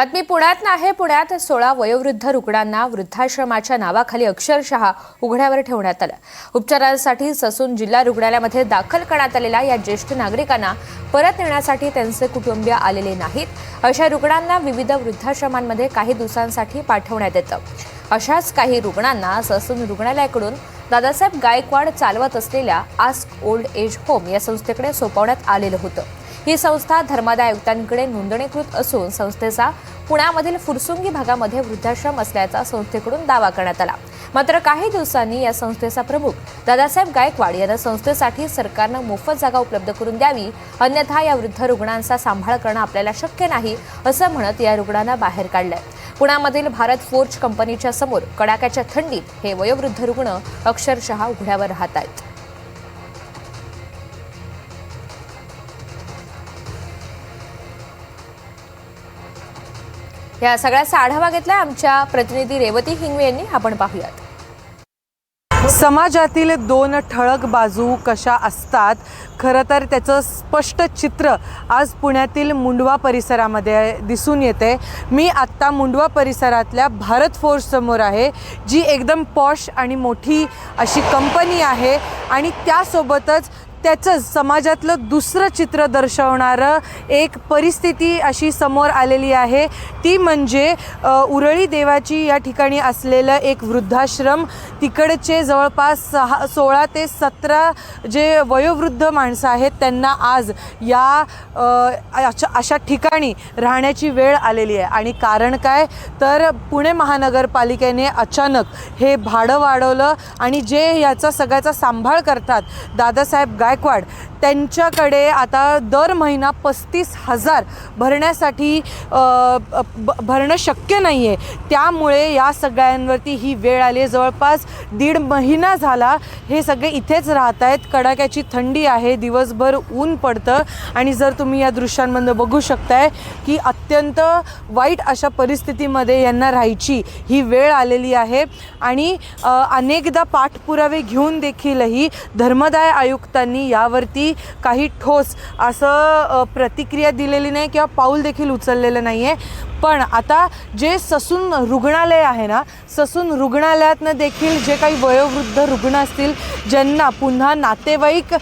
बातमी पुण्यात आहे पुण्यात सोळा वयोवृद्ध रुग्णांना वृद्धाश्रमाच्या नावाखाली अक्षरशः उघड्यावर ठेवण्यात आलं. उपचारांसाठी ससून जिल्हा रुग्णालयामध्ये दाखल करण्यात आलेल्या या ज्येष्ठ नागरिकांना परत नेण्यासाठी त्यांचे कुटुंबीय आलेले नाहीत. अशा रुग्णांना विविध वृद्धाश्रमांमध्ये काही दिवसांसाठी पाठवण्यात येतं. अशाच काही रुग्णांना ससून रुग्णालयाकडून दादासाहेब गायकवाड चालवत असलेल्या आस्क ओल्ड एज होम या संस्थेकडे सोपवण्यात आलेलं होतं. ही संस्था धर्मादाय आयुक्तांकडे नोंदणीकृत असून संस्थेचा पुण्यामधील फुरसुंगी भागामध्ये वृद्धाश्रम असल्याचा संस्थेकडून दावा करण्यात आला. मात्र काही दिवसांनी या संस्थेचा प्रमुख दादासाहेब गायकवाड यांना संस्थेसाठी सरकारनं मोफत जागा उपलब्ध करून द्यावी अन्यथा या वृद्ध रुग्णांचा सांभाळ करणं आपल्याला शक्य नाही असं म्हणत या रुग्णांना बाहेर काढलंय. पुण्यामधील भारत फोर्ज कंपनीच्या समोर कडाक्याच्या थंडीत हे वयोवृद्ध रुग्ण अक्षरशः उघड्यावर राहत आहेत या सगळ्याचा आढावा घेतला आमच्या प्रतिनिधी रेवती हिंगवे यांनी. आपण पाहूयात. समाजातील दोन ठळक बाजू कशा असतात? खरं तर त्याचं स्पष्ट चित्र आज पुण्यातील मुंडवा परिसरामध्ये दिसून येते. मी आत्ता मुंडवा परिसरातल्या भारत फोर्ससमोर आहे जी एकदम पॉश आणि मोठी अशी कंपनी आहे आणि त्यासोबतच त्याचंच समाजातलं दुसरं चित्र दर्शवणारं एक परिस्थिती अशी समोर आलेली आहे. ती म्हणजे उरळी देवाची या ठिकाणी असलेलं एक वृद्धाश्रम. तिकडचे जवळपास सहा सोळा ते सतरा जे वयोवृद्ध माणसं आहेत त्यांना आज या अशा अशा ठिकाणी राहण्याची वेळ आलेली आहे. आणि कारण काय? तर पुणे महानगरपालिकेने अचानक हे भाडं वाढवलं आणि जे याचा सगळ्याचा सांभाळ करतात दादासाहेब गाय गायकवाड त्यांच्याकडे आता दर महिना पस्तीस हजार भरण्यासाठी ब- भरणं शक्य नाही आहे त्यामुळे या सगळ्यांवरती ही वेळ आली आहे जवळपास दीड महिना झाला हे सगळे इथेच राहत आहेत. कडाक्याची थंडी आहे दिवसभर ऊन पडतं आणि जर तुम्ही या दृश्यांमधनं बघू शकताय की अत्यंत वाईट अशा परिस्थितीमध्ये यांना राहायची ही वेळ आलेली आहे. आणि अनेकदा पाठपुरावे घेऊन देखीलही धर्मदाय आयुक्तांनी यावरती काही ठोस असं प्रतिक्रिया दिलेली नाही किंवा पाऊल देखील उचललेलं नाही आहे पण आता जे ससून रुग्णालय आहे ना ससून रुग्णालयातनं देखील जे काही वयोवृद्ध रुग्ण असतील ज्यांना पुन्हा नातेवाईक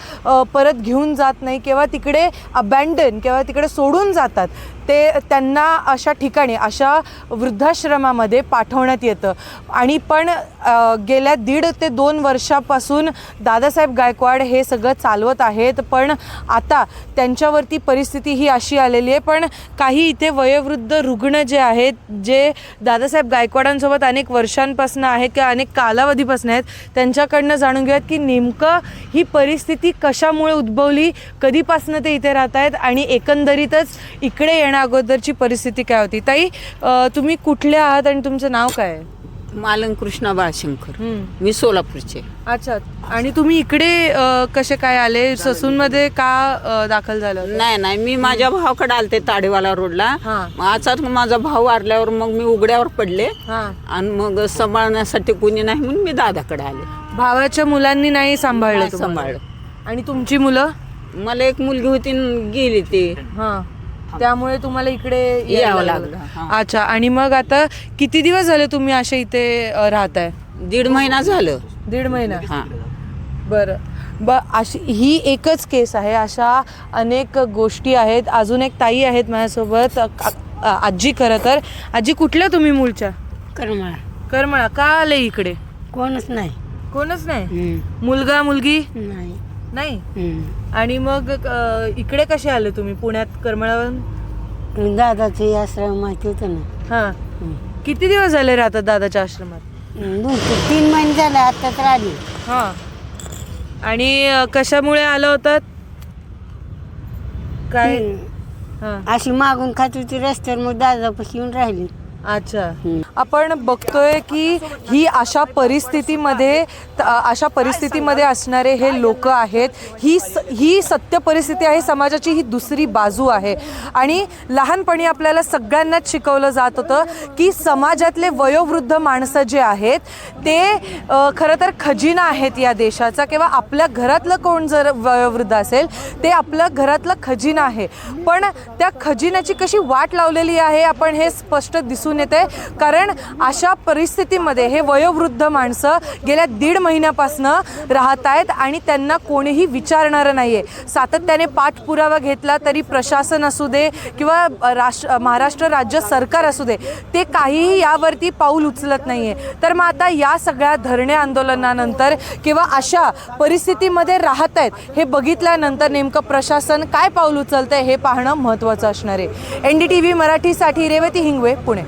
परत घेऊन जात नाही किंवा तिकडे अबँडन किंवा तिकडे सोडून जातात ते त्यांना अशा ठिकाणी अशा वृद्धाश्रमामध्ये पाठवण्यात येतं. आणि पण गेल्या दीड ते दोन वर्षापासून दादासाहेब गायकवाड हे सगळं चालवत आहेत. पण आता त्यांच्यावरती परिस्थिती ही अशी आलेली आहे. पण काही इथे वयोवृद्ध रुग्ण जे आहेत जे दादासाहेब गायकवाडांसोबत अनेक वर्षांपासून आहेत किंवा अनेक कालावधीपासून आहेत त्यांच्याकडनं जाणून घेऊयात की नेमकं ही परिस्थिती कशामुळे उद्भवली कधीपासून ते इथे राहत आहेत आणि एकंदरीतच इकडे येणार अगोदरची परिस्थिती काय होती? ताई अ, तुम्ही कुठले आहात आणि तुमचं नाव काय आहे? मालन कृष्णा बाळशंकर. हम्म. मी सोलापूरचे. अच्छा. आणि तुम्ही इकडे अ, कसे काय आले? ससूनमध्ये का अ, दाखल झालं? नाही नाही. मी माझ्या भावाकडे आलते ताडेवाला रोडला. हा. मग अचानक माझा भाऊ वारल्यावर मग मी उघड्यावर पडले. हां. आणि मग सांभाळण्यासाठी कोणी नाही म्हणून मी दादाकडे आले. भावाच्या मुलांनी नाही सांभाळलं नाही तुम्हाला? सांभाळलं. आणि तुमची मुलं? मला एक मुलगी होती न गेली ती. हा. त्यामुळे तुम्हाला इकडे यावं लागलं. अच्छा आणि मग आता किती दिवस झाले तुम्ही असे इथे राहताय? दीड महिना झालं. दीड महिना. हा. बरं. ब अशी ही एकच केस आहे अशा अनेक गोष्टी आहेत. अजून एक ताई आहेत माझ्यासोबत आजी खरं तर. आजी कुठल्या तुम्ही मूळच्या? करमाळा. करमळा. का आले इकडे? कोणच नाही. कोणच नाही. मुलगा मुलगी? नाही. नाही? हम्म. आणि मग अ, इकडे कसे आले तुम्ही? पुण्यात करमळावरून? दादाचे आश्रम माहिती होतं ना. हा. किती दिवस झाले राहतात दादाच्या आश्रमात? दोन तीन तीन महिने झाले आता तर आली हा. आणि अ, कशामुळे आलं होतात काय? हम्म. हा. अशी मागून खात होती रस्त्यावर मग दादापाशी येऊन राहिली. अच्छा. आपण बघतोय की ही अशा परिस्थितीमध्ये अशा परिस्थितीमध्ये असणारे हे लोक आहेत. ही स- ही सत्य परिस्थिती आहे समाजाची ही दुसरी बाजू आहे. आणि लहानपणी आपल्याला सगळ्यांनाच शिकवलं जात होतं की समाजातले वयोवृद्ध माणसं जे आहेत ते खरं तर खजिना आहेत या देशाचा किंवा आपल्या घरातलं कोण जर वयोवृद्ध असेल ते आपलं घरातलं खजिना आहे. पण त्या खजिन्याची कशी वाट लावलेली आहे आपण हे स्पष्ट दिसून येते. कारण अशा परिस्थितीमध्ये हे वयोवृद्ध माणसं गेल्या दीड महिन्यापासनं राहत आहेत आणि त्यांना कोणीही विचारणारं नाही आहे सातत्याने पाठपुरावा घेतला तरी प्रशासन असू दे किंवा राष्ट्र महाराष्ट्र राज्य सरकार असू दे ते काहीही यावरती पाऊल उचलत नाही आहे तर मग आता या सगळ्या धरणे आंदोलनानंतर किंवा अशा परिस्थितीमध्ये राहत आहेत हे बघितल्यानंतर नेमकं प्रशासन काय पाऊल उचलतंय हे पाहणं महत्त्वाचं असणार आहे. एन डी टी व्ही मराठीसाठी रेवती हिंगवे पुणे.